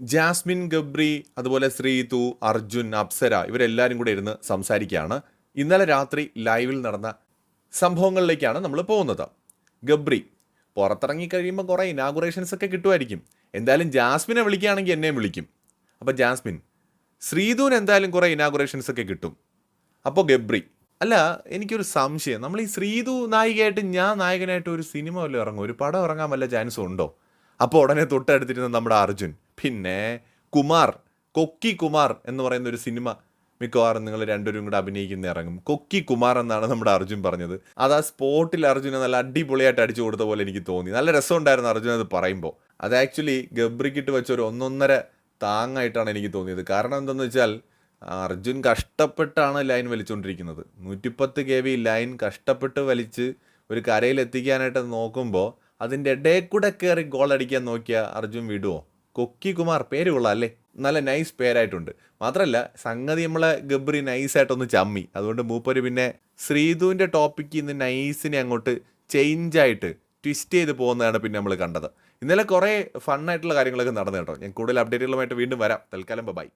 Jasmine Gabri അതുപോലെ ശ്രീതു അർജുൻ അപ്സര ഇവരെല്ലാവരും കൂടെ ഇരുന്ന് സംസാരിക്കുകയാണ്. ഇന്നലെ രാത്രി ലൈവിൽ നടന്ന സംഭവങ്ങളിലേക്കാണ് നമ്മൾ പോകുന്നത്. ഗബ്രി പുറത്തിറങ്ങി കഴിയുമ്പോൾ കുറേ ഇനാഗുറേഷൻസ് ഒക്കെ കിട്ടുമായിരിക്കും. എന്തായാലും ജാസ്മിനെ വിളിക്കുകയാണെങ്കിൽ എന്നെയും വിളിക്കും. അപ്പോൾ ജാസ്മിൻ ശ്രീധുവിന് എന്തായാലും കുറേ ഇനാഗുറേഷൻസ് ഒക്കെ കിട്ടും. അപ്പോൾ ഗബ്രി അല്ല എനിക്കൊരു സംശയം. നമ്മൾ ഈ ശ്രീധു നായികയായിട്ട് ഞാൻ നായകനായിട്ട് ഒരു സിനിമ വല്ലതും ഇറങ്ങും? ഒരു പടം ഇറങ്ങാൻ വല്ല ചാൻസും ഉണ്ടോ? അപ്പോൾ ഉടനെ തൊട്ടടുത്തിരുന്ന നമ്മുടെ അർജുൻ. പിന്നെ കുമാർ കൊക്കി കുമാർ എന്ന് പറയുന്ന ഒരു സിനിമ മിക്കവാറും നിങ്ങൾ രണ്ടുപേരും കൂടെ അഭിനയിക്കുന്ന ഇറങ്ങും. കൊക്കി കുമാർ എന്നാണ് നമ്മുടെ അർജുൻ പറഞ്ഞത്. അത് ആ സ്പോട്ടിൽ അർജുനെ നല്ല അടിപൊളിയായിട്ട് അടിച്ചു കൊടുത്ത പോലെ എനിക്ക് തോന്നി. നല്ല രസമുണ്ടായിരുന്നു അർജുൻ അത് പറയുമ്പോൾ. അത് ആക്ച്വലി ഗബ്രിക്കിട്ട് വെച്ച ഒരു ഒന്നൊന്നര താങ്ങായിട്ടാണ് എനിക്ക് തോന്നിയത്. കാരണം എന്തെന്ന് വെച്ചാൽ അർജുൻ കഷ്ടപ്പെട്ടാണ് ലൈൻ വലിച്ചുകൊണ്ടിരിക്കുന്നത് നൂറ്റിപ്പത്ത് കെ വി ലൈൻ കഷ്ടപ്പെട്ട് വലിച്ച് ഒരു കരയിൽ എത്തിക്കാനായിട്ട് നോക്കുമ്പോൾ അതിന്റെ ഡേ കൂടെ കയറി ഗോൾ അടിക്കാൻ നോക്കിയ അർജുൻ വിടുവോ? കൊക്കി കുമാർ പേര് കൊള്ളാം അല്ലേ? നല്ല നൈസ് പേരായിട്ടുണ്ട്. മാത്രമല്ല സംഗതി നമ്മളെ ഗബ്രി നൈസായിട്ടൊന്ന് ചമ്മി. അതുകൊണ്ട് മൂപ്പര് പിന്നെ ശ്രീധുവിന്റെ ടോപ്പിക്ക് ഇന്ന് നൈസിനെ അങ്ങോട്ട് ചേഞ്ച് ആയിട്ട് ട്വിസ്റ്റ് ചെയ്ത് പോകുന്നതാണ് പിന്നെ നമ്മൾ കണ്ടത്. ഇന്നലെ കുറേ ഫണ്ണായിട്ടുള്ള കാര്യങ്ങളൊക്കെ നടന്നു കേട്ടോ. ഞാൻ കൂടുതൽ അപ്ഡേറ്റുകളുമായിട്ട് വീണ്ടും വരാം. തൽക്കാലം ബൈ